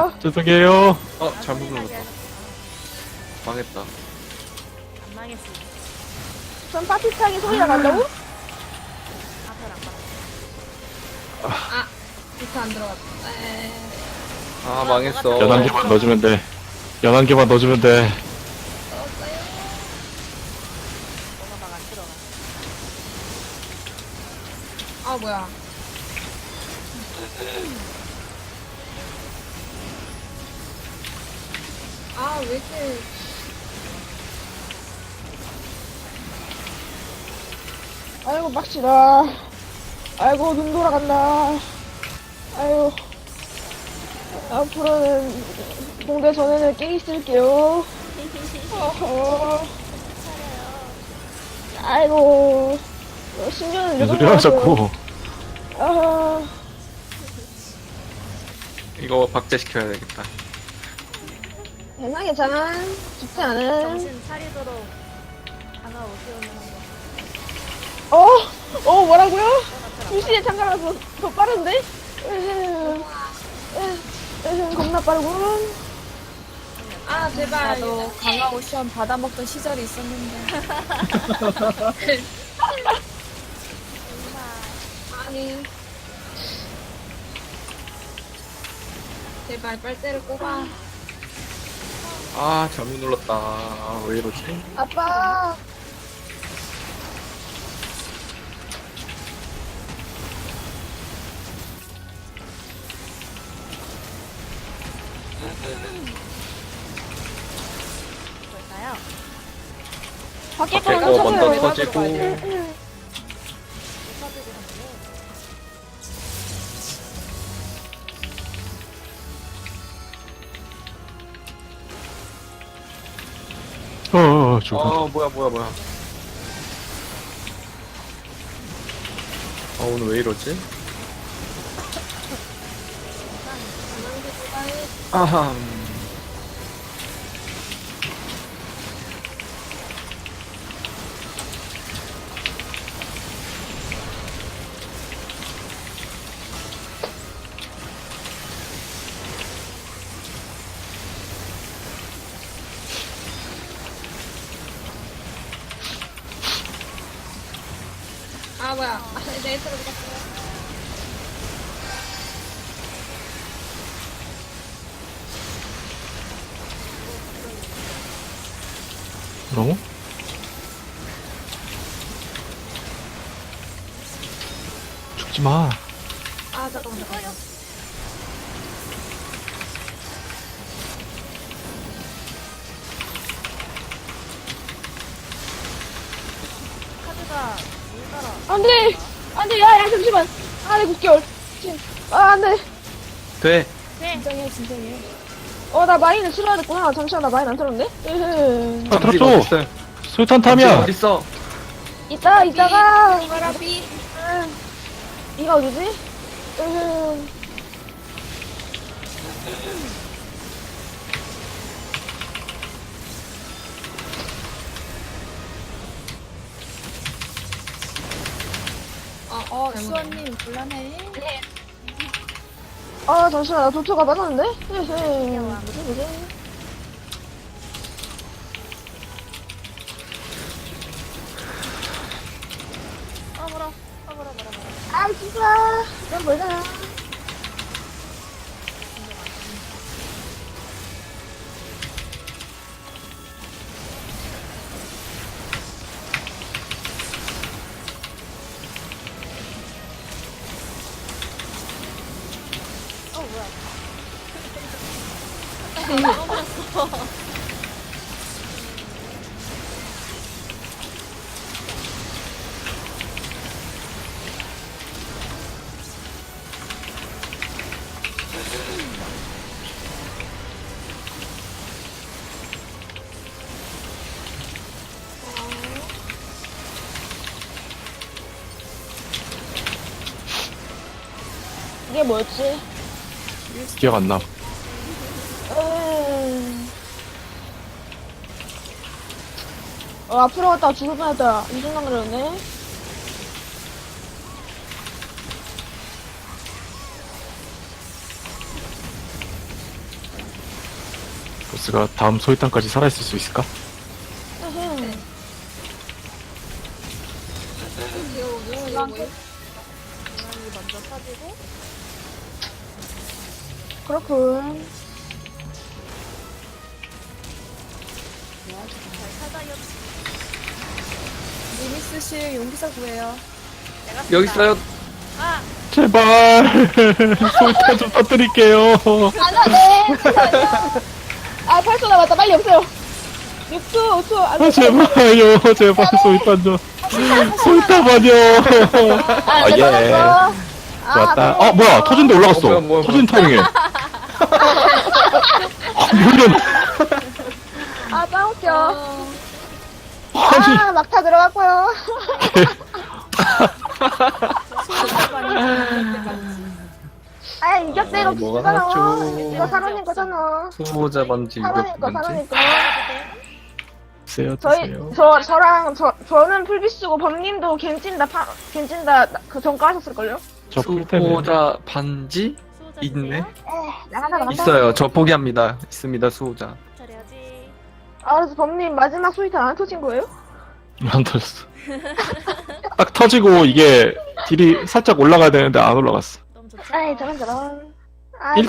아, 죄송해요. 어 잘못 눌렀다 망했다 안 망했어. 전 파티창에 소리가 난다고? 아별 안 망했어. 아, 비트 안 들어갔다. 아 망했어 연한 개만 넣어주면 돼. 연한 개만 넣어주면 돼. 뭐가 막 안 들어가. 아, 뭐야. 아, 왜 이렇게. 아이고, 빡치다. 아이고, 눈 돌아간다. 아이고. 앞으로는 공대 전에는 깨 있을게요. 어허. 아이고. 어, 신경을 무슨 소리야 자꾸. 아하. 이거 박제시켜야 되겠다 괜찮아, 괜찮아. 죽지 않은. 정신 차리도록 강화 오시오는 한번. 어? 어, 뭐라고요? 유시에 참가라서 더 빠른데? 겁나 빠르군. 아, 제발. 나도 강화 오션 받아먹던 시절이 있었는데 아니. 제발 빨대를 꼽아. 아 잘못 눌렀다 아, 왜 이러지 아빠. 뭘까요? 밖에 밖에 거 먼저. 터지고 죽어. 어 뭐야 뭐야 뭐야. 아 오늘 왜 이러지? 아함 아, 뭐야. 아, 내 힌트로 들어갔어. 뭐라고? 죽지 마. 아, 잠깐만, 잠깐만. 안 돼! 안 돼! 야, 야, 잠시만! 아, 내 9개월! 아, 안 돼! 돼 진정해 진정해 어, 나 마인을 틀어야 됐구나. 잠시만, 나 마인 안 틀었네? 으흠. 아, 들었어. 어딨어요? 술탄 잠시가 탐이야. 어딨어 이따, 이따가! 바라비. 음. 이가 어디지? 으흠. 어. 수원님 곤란해 아, 잠시만, 나 도초가. 뭐지, 뭐지? 아 뭐라. 아 뭐라 뭐라 뭐라. 아, 진짜! 넌 뭐야? 이게 뭐였지? 기억 안 나. 어, 앞으로 갔다가 죽을 뻔했다. 이 순간 그랬네. 보스가 다음 소위탄까지 살아있을 수 있을까? 그렇군. 잘 찾아요. 리미스 씨 용기사 구해요. 내가 여기 쓴다. 있어요. 아 제발 소위탄 좀 터뜨릴게요 안 하네. 아, 8초 남았다. 빨리 없어요. 6초, 5초. 안아 돼. 제발요 제발 소위탄 좀 소위탄만요 아, 아, 내 예. 받았어. 아, 좋았다 네. 어 뭐야 터진데 올라갔어 어, 뭐야, 뭐야, 터진 타이밍에 아 물론 아, 짱 웃겨. 아니 아, 막타 들어갔고요. 아, 아, 뭐가 비슷하잖아. 이거 사람인 거잖아. 수호자 반지 사람인 이거 거, 뭔지? 사람인 거. 드세요 저희, 드세요 저, 저랑, 저, 저는 풀비 쓰고, 범님도 겐진다, 파, 겐진다, 그 전과 하셨을걸요? 저 풀템에 수호자 반지 있네. 주세요. 에, 나간다, 나간다. 있어요. 저 포기합니다. 있습니다. 수호자. 아, 그래서 범님 마지막 소위탄 안 터진 거예요? 안 터졌어 딱 터지고 이게 딜이 살짝 올라가야 되는데 안 올라갔어 너무 좋다. 아이, 저런, 저런. 아,